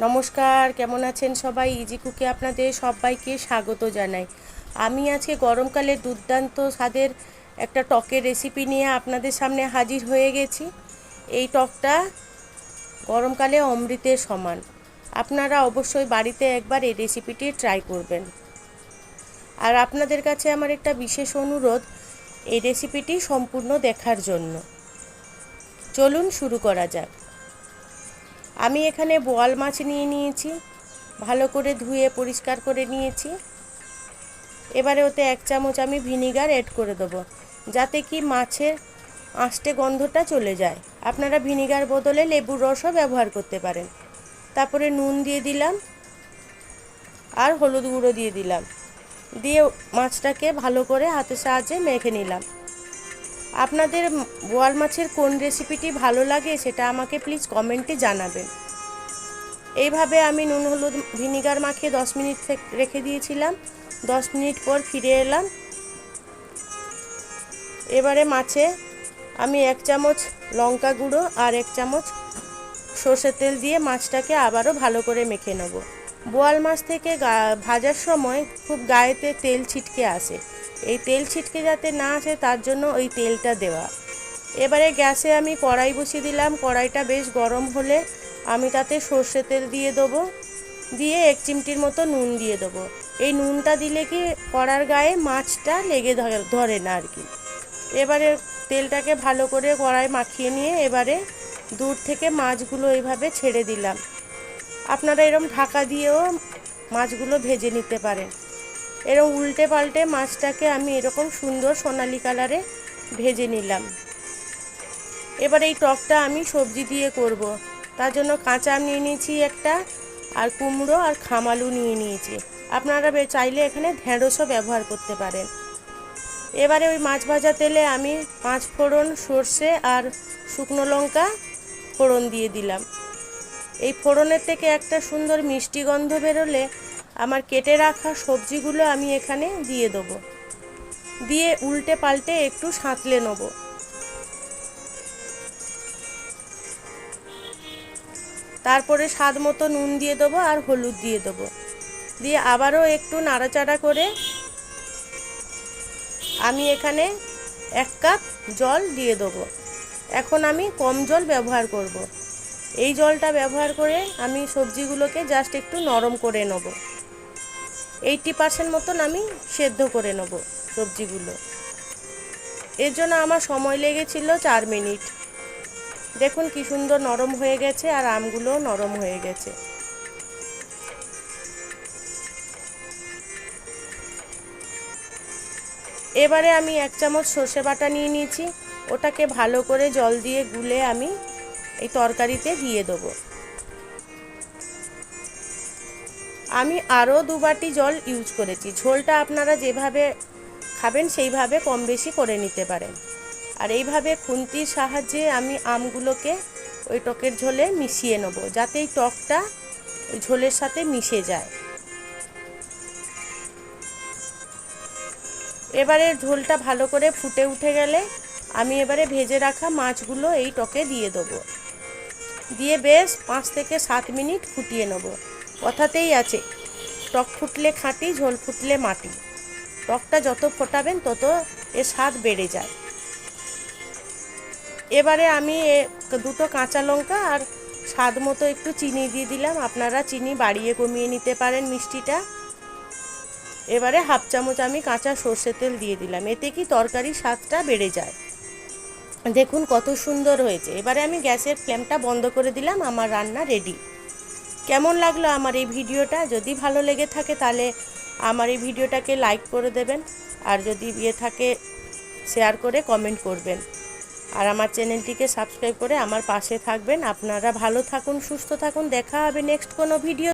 নমস্কার, কেমন আছেন সবাই? ইজি কুকে আপনাদের সবাইকে স্বাগত জানাই। আমি আজকে গরমকালে দুর্দান্ত স্বাদের একটা টকের রেসিপি নিয়ে আপনাদের সামনে হাজির হয়ে গেছি। এই টকটা গরমকালে অমৃতের সমান। আপনারা অবশ্যই বাড়িতে একবার এই রেসিপিটি ট্রাই করবেন। আর আপনাদের কাছে আমার একটা বিশেষ অনুরোধ, এই রেসিপিটি সম্পূর্ণ দেখার জন্য। চলুন শুরু করা যাক। আমি এখানে বোয়াল মাছ নিয়ে নিয়েছি, ভালো করে ধুয়ে পরিষ্কার করে নিয়েছি। এবারে ওতে এক চামচ আমি ভিনিগার অ্যাড করে দেবো, যাতে কি মাছের আঁশটে গন্ধটা চলে যায়। আপনারা ভিনিগার বদলে লেবুর রসও ব্যবহার করতে পারেন। তারপরে নুন দিয়ে দিলাম আর হলুদ গুঁড়ো দিয়ে দিলাম। দিয়ে মাছটাকে ভালো করে হাতের সাহায্যে মেখে নিলাম। আপনাদের বোয়াল মাছের কোন রেসিপিটি ভালো লাগে সেটা আমাকে প্লিজ কমেন্টে জানাবেন। এইভাবে আমি নুন, হলুদ, ভিনিগার মাখিয়ে দশ মিনিট রেখে দিয়েছিলাম। দশ মিনিট পর ফিরে এলাম। এবারে মাছে আমি এক চামচ লঙ্কা গুঁড়ো আর এক চামচ সর্ষের তেল দিয়ে মাছটাকে আবারও ভালো করে মেখে নেব। বোয়াল মাছ থেকে ভাজার সময় খুব গায়েতে তেল ছিটকে আসে। এই তেল ছিটকে যাতে না আসে, তার জন্য ওই তেলটা দেওয়া। এবারে গ্যাসে আমি কড়াই বসিয়ে দিলাম। কড়াইটা বেশ গরম হলে আমি তাতে সর্ষে তেল দিয়ে দেবো। দিয়ে এক চিমটির মতো নুন দিয়ে দেবো। এই নুনটা দিলে কি কড়ার গায়ে মাছটা লেগে ধরে না আর কি। এবারে তেলটাকে ভালো করে কড়াই মাখিয়ে নিয়ে এবারে দূর থেকে মাছগুলো এইভাবে ছেড়ে দিলাম। আপনারা এরম ঢাকা দিয়েও মাছগুলো ভেজে নিতে পারেন। এরকম উল্টে পাল্টে মাছটাকে আমি এরকম সুন্দর সোনালি কালারে ভেজে নিলাম। এবার এই টকটা আমি সবজি দিয়ে করব। তার জন্য কাঁচা আম নিয়ে নিয়েছি একটা, আর কুমড়ো আর খামালু নিয়ে নিয়েছি। আপনারা চাইলে এখানে ঢেঁড়সও ব্যবহার করতে পারেন। এবারে ওই মাছ ভাজা তেলে আমি পাঁচ ফোড়ন সর্ষে আর শুকনো লঙ্কা ফোড়ন দিয়ে দিলাম। এই ফোড়নের থেকে একটা সুন্দর মিষ্টি গন্ধ বেরোলে আমার কেটে রাখা সবজিগুলো আমি এখানে দিয়ে দেবো। দিয়ে উল্টে পাল্টে একটু সাঁতলে নেব। তারপরে স্বাদ মতো নুন দিয়ে দেবো আর হলুদ দিয়ে দেবো। দিয়ে আবারও একটু নাড়াচাড়া করে আমি এখানে এক কাপ জল দিয়ে দেবো। এখন আমি কম জল ব্যবহার করব। এই জলটা ব্যবহার করে আমি সবজিগুলোকে জাস্ট একটু নরম করে নেব। এইটি পার্সেন্ট মতন আমি সেদ্ধ করে নেব সবজিগুলো। এর জন্য আমার সময় লেগেছিল চার মিনিট। দেখুন কি সুন্দর নরম হয়ে গেছে আর আমগুলোও নরম হয়ে গেছে। এবারে আমি এক চামচ সর্ষে বাটা নিয়ে নিয়েছি। ওটাকে ভালো করে জল দিয়ে গুলে আমি এই তরকারিতে দিয়ে দেবো। আমি আরও দু বাটি জল ইউজ করেছি। ঝোলটা আপনারা যেভাবে খাবেন, সেইভাবে কম বেশি করে নিতে পারেন। আর এইভাবে খুন্তির সাহায্যে আমি আমগুলোকে ওই টকের ঝোলে মিশিয়ে নেব, যাতে এই টকটা ওই ঝোলের সাথে মিশে যায়। এবারে ঝোলটা ভালো করে ফুটে উঠে গেলে আমি এবারে ভেজে রাখা মাছগুলো এই টকে দিয়ে দেবো। দিয়ে বেশ পাঁচ থেকে সাত মিনিট ফুটিয়ে নেব। কথাতেই আছে, টক ফুটলে খাঁটি, ঝোল ফুটলে মাটি। টকটা যত ফোটাবেন, তত এর স্বাদ বেড়ে যায়। এবারে আমি দুটো কাঁচা লঙ্কা আর স্বাদ মতো একটু চিনি দিয়ে দিলাম। আপনারা চিনি বাড়িয়ে কমিয়ে নিতে পারেন মিষ্টিটা। এবারে হাফ চামচ আমি কাঁচা সর্ষের তেল দিয়ে দিলাম। এতে কি তরকারির স্বাদটা বেড়ে যায়? দেখুন কত সুন্দর হয়েছে। এবারে আমি গ্যাসের ফ্লেমটা বন্ধ করে দিলাম। আমার রান্না রেডি। কেমন লাগল আমার এই ভিডিওটা? যদি ভালো লেগে থাকে তাহলে আমার এই ভিডিওটাকে লাইক করে দেবেন। আর যদি ইয়ে থাকে শেয়ার করে কমেন্ট করবেন। আর আমার চ্যানেলটিকে সাবস্ক্রাইব করে আমার পাশে থাকবেন। আপনারা ভালো থাকুন, সুস্থ থাকুন। দেখা হবে নেক্সট কোনো ভিডিও